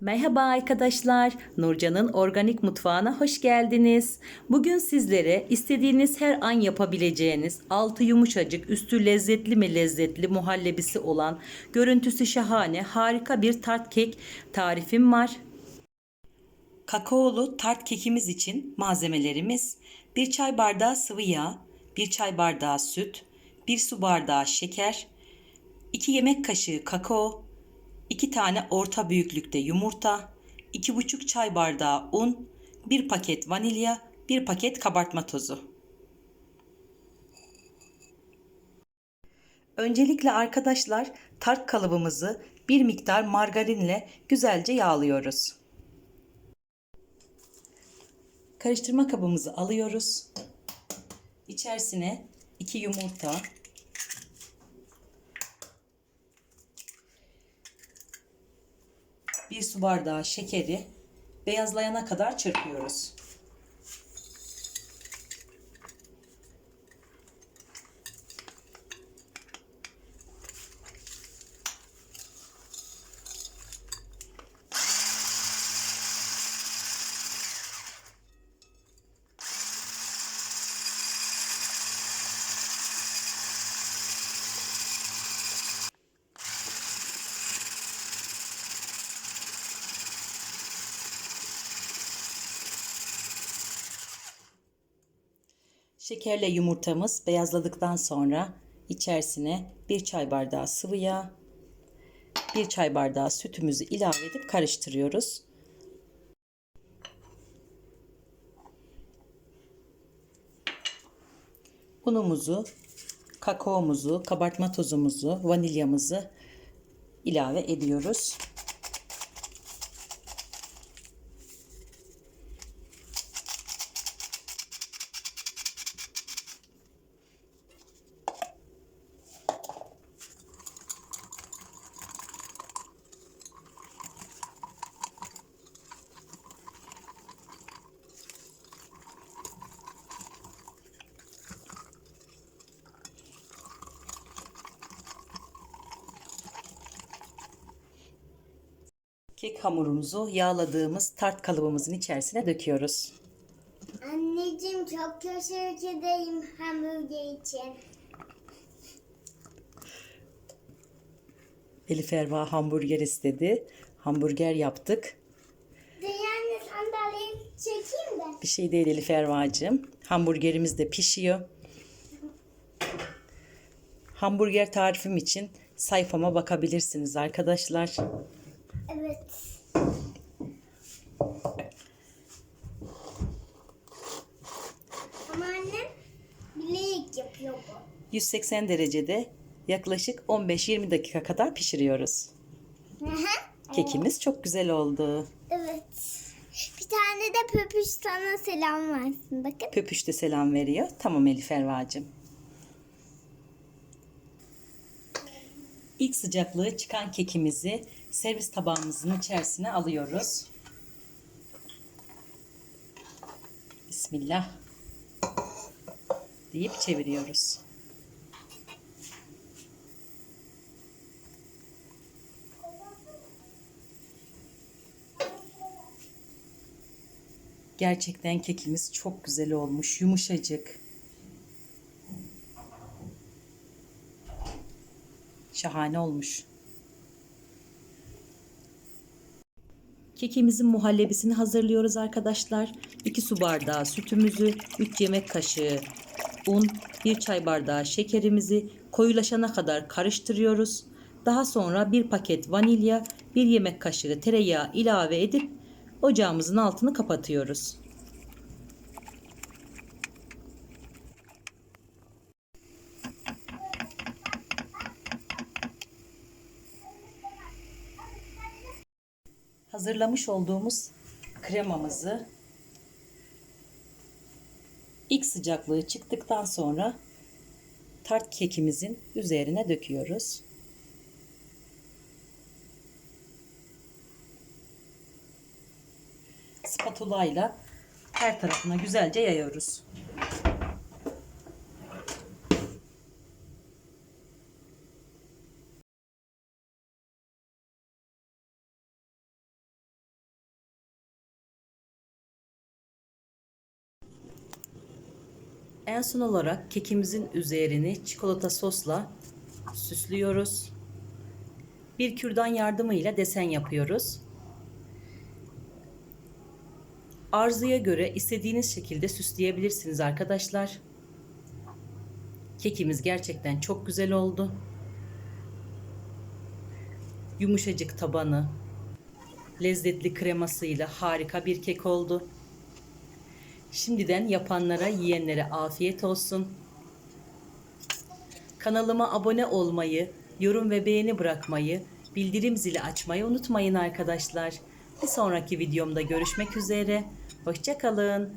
Merhaba arkadaşlar, Nurcan'ın organik mutfağına hoş geldiniz. Bugün sizlere istediğiniz her an yapabileceğiniz, altı yumuşacık, üstü lezzetli mi lezzetli muhallebisi olan, görüntüsü şahane, harika bir tart kek tarifim var. Kakaolu tart kekimiz için malzemelerimiz 1 çay bardağı sıvı yağ, 1 çay bardağı süt, 1 su bardağı şeker, 2 yemek kaşığı kakao, 2 tane orta büyüklükte yumurta, 2,5 çay bardağı un, 1 paket vanilya, 1 paket kabartma tozu. Öncelikle arkadaşlar tart kalıbımızı bir miktar margarinle güzelce yağlıyoruz. Karıştırma kabımızı alıyoruz. İçerisine 2 yumurta, bir su bardağı şekeri beyazlayana kadar çırpıyoruz. Şekerle yumurtamız beyazladıktan sonra içerisine bir çay bardağı sıvı yağ, bir çay bardağı sütümüzü ilave edip karıştırıyoruz. Unumuzu, kakaomuzu, kabartma tozumuzu, vanilyamızı ilave ediyoruz. Kek hamurumuzu yağladığımız tart kalıbımızın içerisine döküyoruz. Anneciğim çok ederim hamburger için. Elif Erva hamburger istedi. Hamburger yaptık. Diğerini sandalyeyi çekeyim de. Bir şey değil Elif Erva'cığım. Hamburgerimiz de pişiyor. Hamburger tarifim için sayfama bakabilirsiniz arkadaşlar. Evet. Ama annem bilerek yapıyor bu. 180 derecede yaklaşık 15-20 dakika kadar pişiriyoruz. Hı hı. Kekimiz çok güzel oldu. Evet. Bir tane de pöpüş sana selam versin. Bakın. Pöpüş de selam veriyor. Tamam Elif Erva'cığım. İlk sıcaklığı çıkan kekimizi servis tabağımızın içerisine alıyoruz. Bismillah deyip çeviriyoruz. Gerçekten kekimiz çok güzel olmuş, yumuşacık. Şahane olmuş. Kekimizin muhallebisini hazırlıyoruz arkadaşlar. 2 su bardağı sütümüzü, 3 yemek kaşığı un, 1 çay bardağı şekerimizi koyulaşana kadar karıştırıyoruz. Daha sonra 1 paket vanilya, 1 yemek kaşığı tereyağı ilave edip ocağımızın altını kapatıyoruz. Hazırlamış olduğumuz kremamızı ilk sıcaklığı çıktıktan sonra tart kekimizin üzerine döküyoruz. Spatula ile her tarafına güzelce yayıyoruz. En son olarak kekimizin üzerini çikolata sosla süslüyoruz. Bir kürdan yardımıyla desen yapıyoruz. Arzuya göre istediğiniz şekilde süsleyebilirsiniz arkadaşlar. Kekimiz gerçekten çok güzel oldu. Yumuşacık tabanı, lezzetli kremasıyla harika bir kek oldu. Şimdiden yapanlara, yiyenlere afiyet olsun. Kanalıma abone olmayı, yorum ve beğeni bırakmayı, bildirim zili açmayı unutmayın arkadaşlar. Bir sonraki videomda görüşmek üzere. Hoşçakalın.